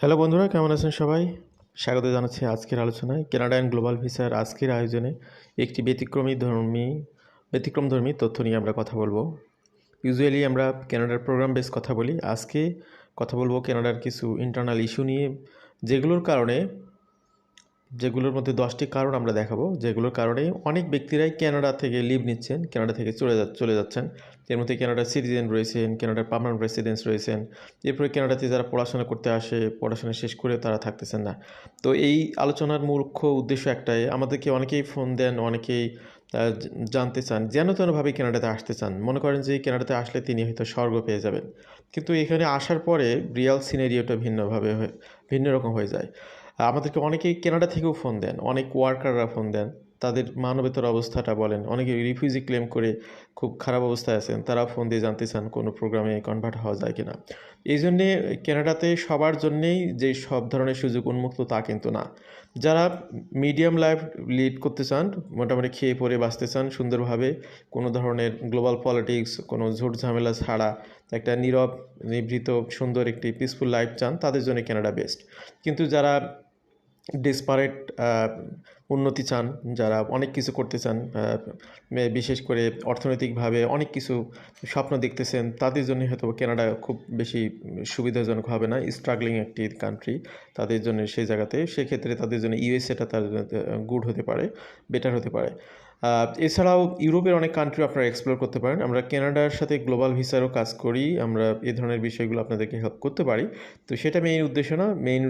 Hello বন্ধুরা, কেমন আছেন সবাই? স্বাগত জানাচ্ছি আজকের আলোচনায়। কেনাডা অ্যান্ড গ্লোবাল ভিসার আজকের আয়োজনে একটি ব্যতিক্রমী ধর্মী, ব্যতিক্রম ধর্মী তথ্য নিয়ে আমরা কথা বলব। ইউজুয়ালি আমরা কেনাডার প্রোগ্রাম বেস কথা বলি। আজকে কথা বলব কেনাডার কিছু ইন্টারনাল ইস্যু নিয়ে, যেগুলোর কারণে যেগুলোর মধ্যে দশটি কারণ আমরা দেখাবো, যেগুলোর কারণে অনেক ব্যক্তিরাই ক্যানাডা থেকে লিভ নিচ্ছেন কানাডা থেকে চলে যা, চলে যাচ্ছেন। এর মধ্যে কানাডার সিটিজেন রয়েছেন কানাডার পার্মানেন্ট রেসিডেন্স রয়েছেন। এরপরে কানাডাতে যারা পড়াশোনা করতে আসে, পড়াশোনা শেষ করে তারা থাকতেছেন না। তো এই আলোচনার মুখ্য উদ্দেশ্য একটাই, আমাদেরকে অনেকেই ফোন দেন, অনেকেই জানতে চান, যেন তেনভাবে কানাডাতে আসতে চান। মনে করেন যে কানাডাতে আসলে তিনি হয়তো স্বর্গ পেয়ে যাবেন। কিন্তু এখানে আসার পরে রিয়াল সিনারিওটা ভিন্নভাবে ভিন্ন রকম হয়ে যায়। আমাদেরকে অনেকেই কেনাডা থেকেও ফোন দেন, অনেক ওয়ার্কাররা ফোন দেন, তাদের মানবেতর অবস্থাটা বলেন, অনেকে রিফিউজি ক্লেম করে খুব খারাপ অবস্থায় আছেন তারা ফোন দিয়ে জানতে চান কোনো প্রোগ্রামে কনভার্ট হওয়া যায় কিনা। এই জন্যে কেনাডাতে সবার জন্যেই যে সব ধরনের সুযোগ উন্মুক্ত তা কিন্তু না। যারা মিডিয়াম লাইফ লিড করতে চান, মোটামুটি খেয়ে পরে বাঁচতে চান, সুন্দরভাবে কোনো ধরনের গ্লোবাল পলিটিক্স কোনো ঝুট ঝামেলা ছাড়া একটা নীরব, নিভৃত, সুন্দর একটি পিসফুল লাইফ চান, তাদের জন্য কেনাডা বেস্ট কিন্তু যারা ডেসপারেট উন্নতি চান, যারা অনেক কিছু করতে চান বিশেষ করে অর্থনৈতিকভাবে অনেক কিছু স্বপ্ন দেখতেছেন, তাদের জন্য হয়তো কেনাডা খুব বেশি সুবিধাজনক হবে না। স্ট্রাগলিং একটি কান্ট্রি তাদের জন্য সেই জায়গাতে, সেক্ষেত্রে তাদের জন্য ইউএসএটা তার গুড হতে পারে বেটার হতে পারে। এছাড়াও ইউরোপের অনেক কান্ট্রি আপনারা এক্সপ্লোর করতে পারেন। আমরা কেনাডার সাথে গ্লোবাল ভিসারও কাজ করি। আমরা এ ধরনের বিষয়গুলো আপনাদেরকে হেল্প করতে পারি। তো সেটা মেইন উদ্দেশ্য না মেইন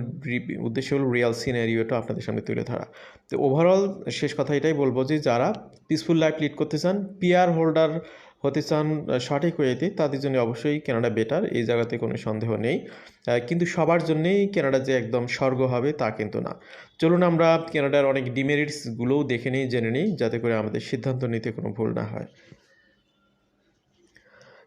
উদ্দেশ্য হল রিয়াল সিনারিওটা আপনাদের সামনে তুলে ধরা। তো ওভারঅল শেষ কথা এটাই বলব যে, যারা পিসফুল লাইফ লিড করতে চান পিয়ার হোল্ডার হতে চান সঠিক ওয়েতে তাদের জন্য অবশ্যই কানাডা বেটার এই জায়গাতে কোনো সন্দেহ নেই কিন্তু সবার জন্যেই কানাডা যে একদম স্বর্গ হবে তা কিন্তু না চলুন আমরা কানাডার অনেক ডিমেরিটসগুলোও দেখে নিই জেনে নিই যাতে করে আমাদের সিদ্ধান্ত নিতে কোনো ভুল না হয়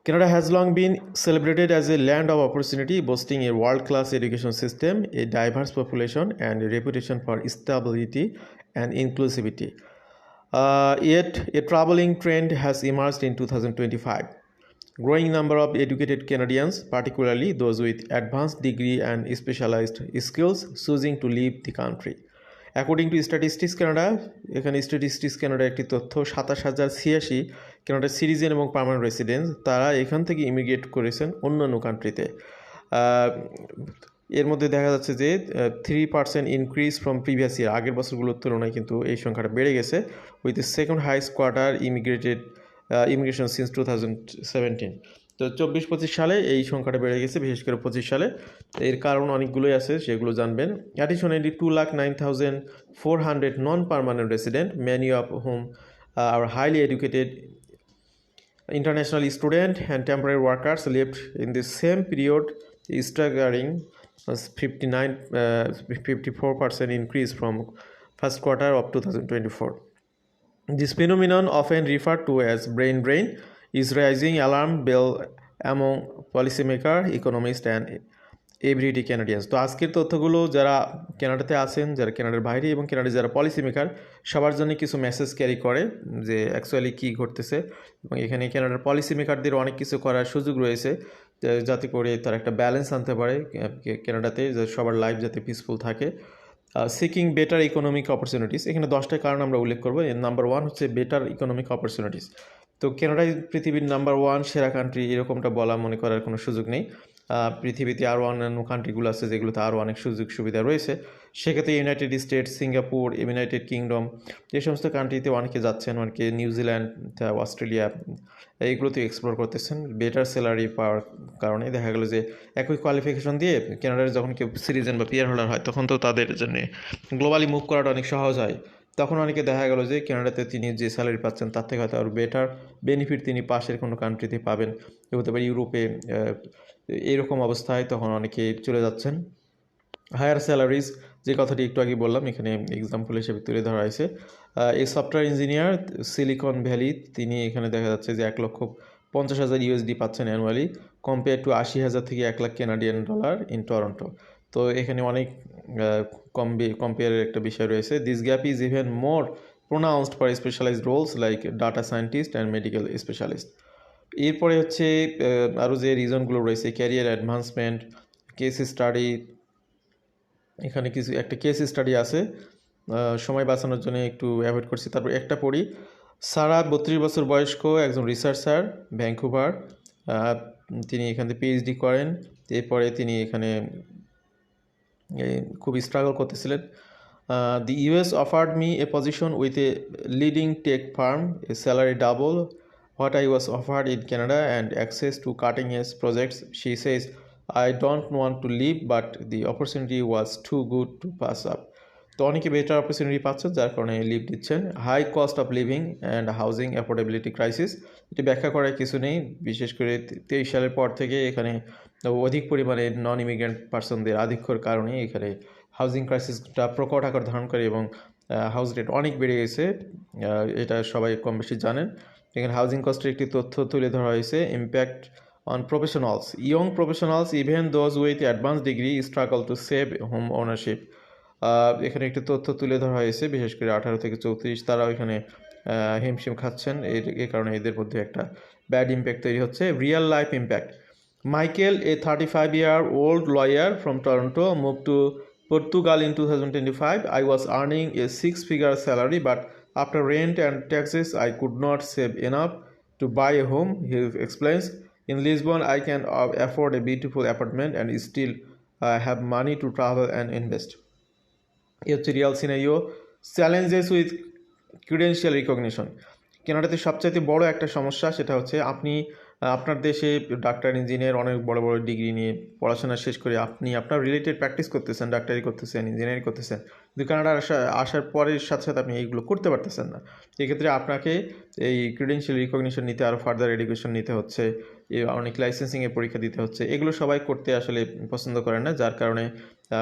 Canada has long been celebrated as a land of opportunity, boasting a world class education system, a diverse population, and a reputation for stability and inclusivity. Uh, yet, a troubling trend has emerged in 2025. Growing number of educated Canadians, particularly those with advanced degree and specialized skills, choosing to leave the country. According to statistics Canada এখানে statistics Canada একটি তথ্য সাতাশ হাজার ছিয়াশি কানাডার citizen এবং permanent residence তারা এখান থেকে ইমিগ্রেট করেছেন অন্যান্য কান্ট্রিতে এর মধ্যে দেখা যাচ্ছে যে three percent increase from previous year আগের বছরগুলোর তুলনায় কিন্তু এই সংখ্যাটা বেড়ে গেছে with the second highest quarter immigrated immigration since two thousand seventeen তো চব্বিশ পঁচিশ সালে এই সংখ্যাটা বেড়ে গেছে, বিশেষ করে পঁচিশ সালে। এর কারণ অনেকগুলোই আছে, সেগুলো জানবেন। Additionally two lakh nine thousand four hundred non permanent resident many of home are highly educated international student and temporary workers left in the same period was 59 uh, 54% increase from first quarter of 2024 this phenomenon often referred to as brain drain is raising alarm bell among policymakers economists and everyday Canadians তো আজকের তথ্যগুলো যারা কানাডাতে আছেন যারা কানাডার বাইরে এবং কানাডার যারা পলিসি মেকার সবার জন্য কিছু মেসেজ ক্যারি করে যে অ্যাকচুয়ালি কী ঘটতেছে এবং এখানে কানাডার পলিসি মেকারদের অনেক কিছু করার সুযোগ রয়েছে যাতে করে তার একটা ব্যালেন্স আনতে পারে কেনাডাতে সবার লাইফ যাতে পিসফুল থাকে। সিকিং বেটার ইকোনমিক অপরচুনিটিস এখানে দশটা কারণ আমরা উল্লেখ করব। নাম্বার ওয়ান হচ্ছে বেটার ইকোনমিক অপরচুনিটিস তো কেনাডাই পৃথিবীর নাম্বার ওয়ান সেরা কান্ট্রি এরকমটা বলা মনে করার কোনো সুযোগ নেই। পৃথিবীতে আরও অন্যান্য কান্ট্রিগুলো আছে যেগুলোতে আরও অনেক সুযোগ সুবিধা রয়েছে। সেক্ষেত্রে United States Singapore United Kingdom যে সমস্ত কান্ট্রিতে অনেকে যাচ্ছেন, অনেকে নিউজিল্যান্ড অস্ট্রেলিয়া এইগুলোতে এক্সপ্লোর করতেছেন। বেটার স্যালারি পাওয়ার কারণে দেখা গেলো যে একই কোয়ালিফিকেশন দিয়ে কানাডার যখন কেউ সিটিজেন বা পিয়ার হোল্ডার হয়, তখন তো তাদের জন্য গ্লোবালি মুভ করাটা অনেক সহজ হয়। তখন অনেকে দেখা গেল যে কানাডাতে তিনি যে স্যালারি পাচ্ছেন তার থেকে হয়তো আরও বেটার বেনিফিট তিনি পাশের কোনো কান্ট্রিতে পাবেন। হতে পারে ইউরোপে এরকম অবস্থায় তখন অনেকে চলে যাচ্ছেন। হায়ার স্যালারিজ যে কথাটি একটু আগে বললাম, এখানে এক্সাম্পল হিসেবে তুলে ধরা হয়েছে। এই সফটওয়্যার ইঞ্জিনিয়ার সিলিকন ভ্যালি তিনি এখানে দেখা যাচ্ছে যে এক লক্ষ পঞ্চাশ হাজার ইউএসডি পাচ্ছেন অ্যানুয়ালি কম্পেয়ার টু আশি হাজার থেকে এক লাখ কেনাডিয়ান ডলার ইন টরন্টো তো এখানে অনেক কম কম্পেয়ারের একটা বিষয় রয়েছে। This gap is even more pronounced for specialised roles like data scientist and medical specialist এরপরে হচ্ছে আরও যে রিজনগুলো রয়েছে ক্যারিয়ার অ্যাডভান্সমেন্ট কেস স্টাডি এখানে কিছু, একটা কেস স্টাডি আছে। সময় বাঁচানোর জন্য একটু অ্যাভয়েড করছি। তারপর একটা পড়ি। সারা বত্রিশ বছর বয়স্ক একজন রিসার্চার ভ্যাঙ্কুভার তিনি এখান পিএইচডি করেন। এরপরে তিনি এখানে খুব স্ট্রাগল করতেছিলেন। The US offered me a position with a leading tech firm a salary double what I was offered in Canada and access to cutting edge projects she says I don't want to leave but the opportunity was too good to pass up তো অনেকে better opportunity পাচ্ছেন, যার কারণে leave দিচ্ছেন। High cost of living and housing affordability crisis এটি ব্যাখ্যা করার কিছু নেই। বিশেষ করে তেইশ সালের পর থেকে এখানে অধিক পরিমাণে নন ইমিগ্রেন্ট পার্সনদের আধিক্যর কারণে এখানে হাউজিং ক্রাইসিসটা প্রকট আকার ধারণ করে এবং হাউস রেট অনেক বেড়ে গেছে। এটা সবাই কম বেশি জানেন। এখানে হাউজিং কস্টের একটি তথ্য তুলে ধরা হয়েছে impact on professionals young professionals even those with advance degree struggle to save home ownership এখানে একটি তথ্য তুলে ধরা হয়েছে, বিশেষ করে আঠারো থেকে চৌত্রিশ, তারাও এখানে হিমশিম খাচ্ছেন। এর কারণে এদের মধ্যে একটা ব্যাড ইম্প্যাক্ট তৈরি হচ্ছে। Real life impact Michael, a 35 year old lawyer from Toronto, moved to Portugal in 2025. I was earning a six figure salary, but after rent and taxes, I could not save enough to buy a home. He explains In Lisbon, I can uh, afford a beautiful apartment and still uh, have money to travel and invest. হচ্ছে real scenario challenges with credential recognition কেনাডাতে সবচাইতে বড় একটা সমস্যা সেটা হচ্ছে আপনি আপনার দেশে ডাক্তার, ইঞ্জিনিয়ার অনেক বড় বড় ডিগ্রি নিয়ে পড়াশোনা শেষ করে আপনি আপনার রিলেটেড প্র্যাকটিস করতেছেন, ডাক্তারি করতেছেন ইঞ্জিনিয়ারিং করতেছেন। কিন্তু কানাডা আসা, আসার পরের সাথে সাথে আপনি এইগুলো করতে পারতেছেন না। এক্ষেত্রে আপনাকে এই ক্রিডেন্সিয়াল রিকগনিশন নিতে আরও ফার্দার এডুকেশন নিতে হচ্ছে অনেক লাইসেন্সিংয়ের পরীক্ষা দিতে হচ্ছে। এগুলো সবাই করতে আসলে পছন্দ করেন না, যার কারণে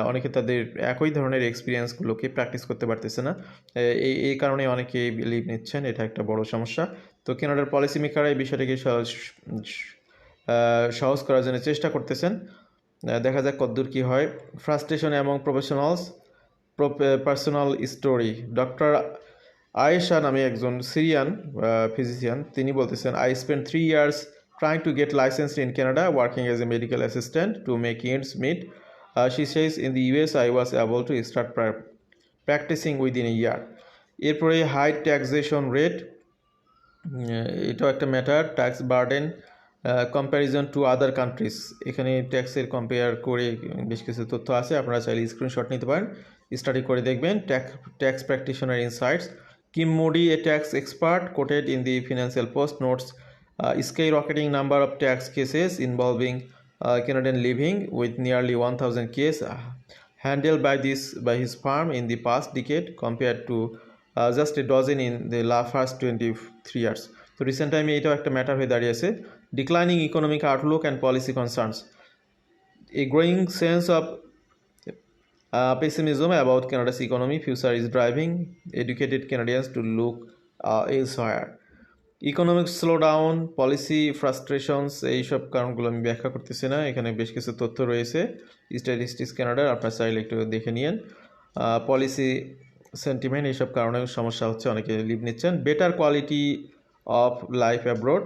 অনেকে তাদের একই ধরনের এক্সপিরিয়েন্সগুলোকে প্র্যাকটিস করতে পারতেছে না। এই এই কারণে অনেকে লিভ নিচ্ছেন, এটা একটা বড় সমস্যা। তো কেনাডার পলিসি মেকাররা এই বিষয়টাকে সহজ করার জন্য চেষ্টা করতেছেন। দেখা যাক কদ্দূর কী হয়। ফ্রাস্ট্রেশন এবং professionals personal story doctor Ayesha নামে একজন সিরিয়ান ফিজিশিয়ান তিনি বলতেছেন I spend three years trying to get licence in Canada working as a medical assistant to make ends meet she says in the US I was able to start practising within a year এরপরে high taxation rate এটাও একটা matter tax burden comparison to other countries এখানে ট্যাক্সের compare করে বেশ কিছু তথ্য আছে, আপনারা চাইলে স্ক্রিনশট নিতে পারেন স্টাডি করে দেখবেন tax tax practitioner insights Kim Moody a tax expert quoted in the Financial Post notes skyrocketing number of tax cases involving Canadian living with nearly 1000 cases handled by this, by his firm in the past decade compared to uh, a a dozen in the la first 23 years. তো recent টাইমে এটাও একটা matter হয়ে দাঁড়িয়েছে declining economic outlook and policy concerns a growing sense of pessimism about Canada's economy. Future is driving educated Canadians to look uh, elsewhere. Economic slowdown policy frustrations এইসব কারণগুলো আমি ব্যাখ্যা করতেছি না। এখানে বেশ কিছু তথ্য রয়েছে। স্ট্যাটিস্টিক্স কানাডার আপনার চাইলে একটু দেখে নিন পলিসি সেন্টিমেন্ট এইসব কারণে সমস্যা হচ্ছে, অনেকে লিভ নিচ্ছেন। Better quality of life abroad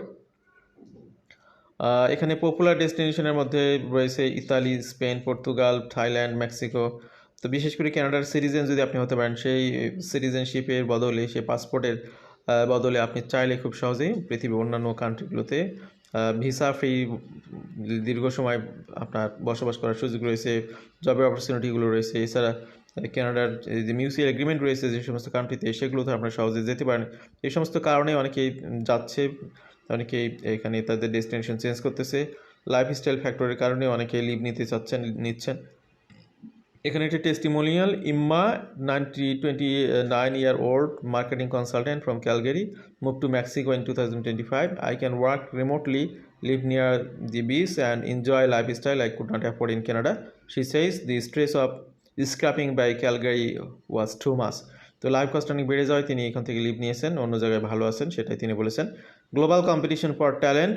এখানে পপুলার ডেস্টিনেশনের মধ্যে রয়েছে Italy, Spain, Portugal, Thailand, Mexico. তো বিশেষ করে কানাডার সিটিজেন যদি আপনি হতে পারেন, সেই সিটিজেনশিপের বদলে, সেই পাসপোর্টের বদলে আপনি চাইলে খুব সহজেই পৃথিবীর অন্যান্য কান্ট্রিগুলোতে ভিসা ফ্রি দীর্ঘ সময় আপনার বসবাস করার সুযোগ রয়েছে জবের অপরচুনিটিগুলো রয়েছে। এছাড়া কানাডার যে মিউচুয়াল এগ্রিমেন্ট রয়েছে যে সমস্ত কান্ট্রিতে সেগুলোতে আপনারা সহজে যেতে পারেন এই সমস্ত কারণে অনেকেই যাচ্ছে, অনেকেই এখানে তাদের ডেস্টিনেশন চেঞ্জ করতেছে। লাইফস্টাইল ফ্যাক্টরের কারণে অনেকে লিভ নিতে চাচ্ছেন, নিচ্ছেন। এখানে একটি testimonial Emma ninety twenty nine year old marketing consultant from Calgary move to Mexico in two thousand twenty five I can work remotely live near the beach and enjoy life style I could not afford in Canada she says the stress of scraping by Calgary was too much তো life cost অনেক বেড়ে যাওয়ায় তিনি এখান থেকে leave নিয়েছেন, অন্য জায়গায় ভালো আছেন, সেটাই তিনি বলেছেন। Global competition for talent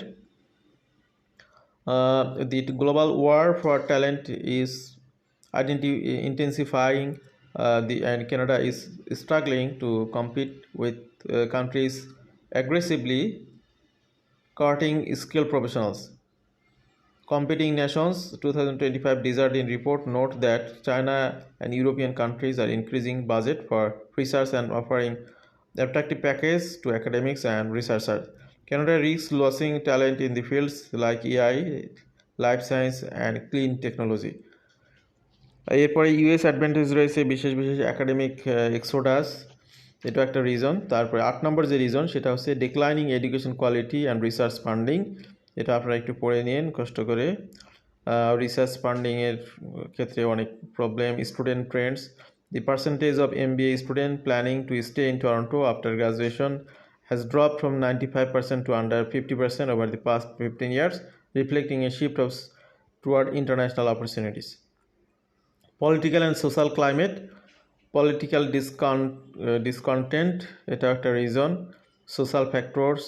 the global war for talent is identity intensifying the and Canada is struggling to compete with countries aggressively courting skill professionals competing nations two thousand twenty in report note that China and European countries are increasing budget for research and offering attractive package to academics and researcher Canada risks losing talent in the fields like AI life science and clean technology এরপরে US advantage রয়েছে বিশেষ বিশেষ academic Exodus এটা একটা reason তারপরে আট নম্বর যে reason সেটা হচ্ছে declining education quality and research funding এটা আপনারা একটু পড়ে নিন, কষ্ট করে। রিসার্চ ফান্ডিংয়ের ক্ষেত্রে অনেক problem student trends the percentage of MBA student planning to stay in Toronto after graduation has drop from ninety five percent to under fifty percent over the past fifteen years reflecting a shift of toward international opportunities political and social climate political ডিসকন discontent এটা একটা reason social factors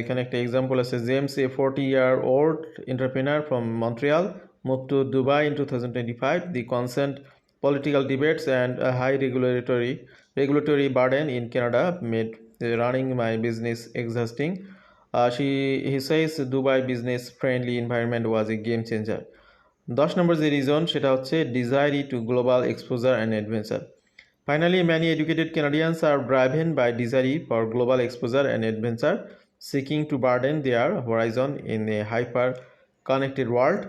এখানে একটা example আছে James a forty year old entrepreneur from Montreal move to Dubai in to the consent political debates and high regulatory regulatory burden in Canada made running my business exhausting she he says Dubai business friendly environment was a game changer দশ নম্বর যে reason সেটা হচ্ছে desire to global exposure and adventure finally many educated Canadians are driven by desire for global exposure and adventure seeking to broaden their horizon in a hyper connected world.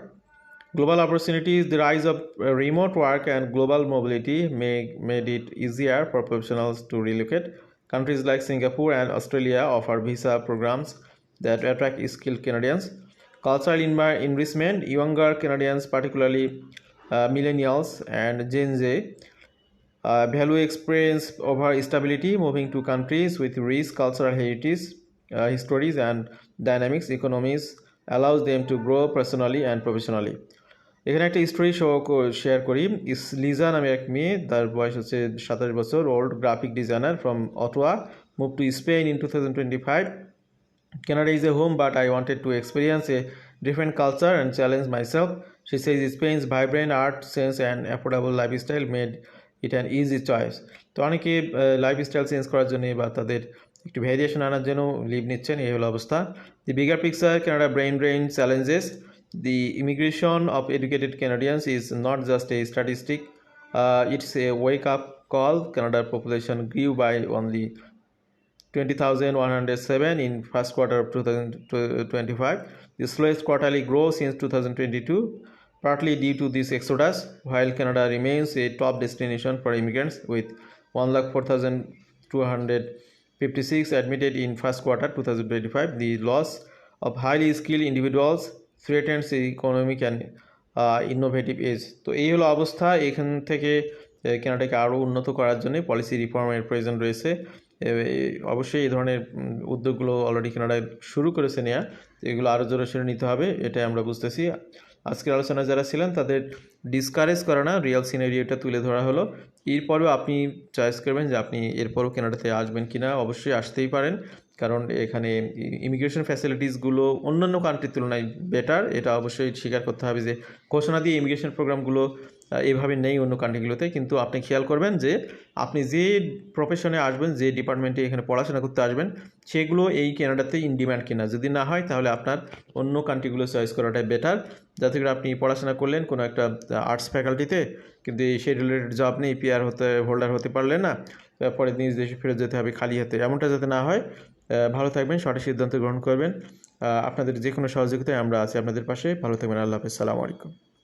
Global opportunities, the rise of uh, remote work and global mobility make, made it easier for professionals to relocate. Countries like Singapore and Australia offer visa programs that attract skilled Canadians. Cultural enrichment, younger Canadians, particularly uh, millennials and Gen Z, uh, value experience over stability, moving to countries with rich cultural heritage, uh, histories and dynamics economies allows them to grow personally and professionally. এখানে একটা history show share করি। ইস লিজা নামে এক মেয়ে তার বয়স হচ্ছে সাতাশ বছর old graphic designer from Ottawa move to Spain in two thousand twenty five Canada is a home but I wanted to experience a different culture and challenge myself she says Spain's vibrant art scene and affordable lifestyle made it an easy choice তো অনেকে uh, lifestyle change করার জন্যে বা তাদের একটু variation আনার জন্য leave নিচ্ছেন এই হলো অবস্থা the bigger picture Canada brain drain challenges the immigration of educated Canadians is not just a statistic, uh, it's a wake up call. Canada population grew by only 20,107 in first quarter of 2025, the slowest quarterly growth since 2022, partly due to this exodus, while Canada remains a top destination for immigrants with 1,04,256 admitted in first quarter 2025. The loss of highly skilled individuals threatens economic and uh, innovative age তো এই হলো অবস্থা এখান থেকে কেনাটাকে আরও উন্নত করার জন্য পলিসি রিফর্মের প্রয়োজন রয়েছে অবশ্যই এই ধরনের উদ্যোগগুলো অলরেডি কেনাডায় শুরু করেছে নেওয়া এগুলো আরও জোরে সোরে নিতে হবে, এটাই আমরা বুঝতেছি। আজকের আলোচনায় যারা ছিলেন, তাদের ডিসকারেজ করে না রিয়েল সিনারিওটা তুলে ধরা হলো। এরপরেও আপনি চয়েস করবেন যে আপনি এরপরও কেনাডাতে আসবেন কি না অবশ্যই আসতেই পারেন। কারণ এখানে ইমিগ্রেশন ফ্যাসিলিটিসগুলো অন্যান্য কান্ট্রির তুলনায় বেটার এটা অবশ্যই স্বীকার করতে হবে যে, ঘোষণা দিয়ে ইমিগ্রেশন প্রোগ্রামগুলো এভাবে নেই অন্য কান্ট্রিগুলোতে, কিন্তু আপনি খেয়াল করবেন যে আপনি যে প্রফেশনে আসবেন, যে ডিপার্টমেন্টে এখানে পড়াশোনা করতে আসবেন, সেগুলো এই কেনাডাতে ইন ডিম্যান্ড কিনা। যদি না হয়, তাহলে আপনার অন্য কান্ট্রিগুলো চয়েস করাটাই বেটার যাতে করে আপনি পড়াশোনা করলেন কোনো একটা আর্টস ফ্যাকাল্টিতে কিন্তু সেই রিলেটেড জব নেই পিআর হতে হোল্ডার হতে পারলেন না পরে নিজ দেশে ফেরত যেতে হবে খালি হাতে। এমনটা যাতে না হয় ভালো থাকবেন, সঠিক সিদ্ধান্ত গ্রহণ করবেন। আপনাদের যে কোনো সহযোগিতায় আমরা আছি আপনাদের পাশে। ভালো থাকবেন, আল্লাহ হাফেজ। সালামু আলাইকুম।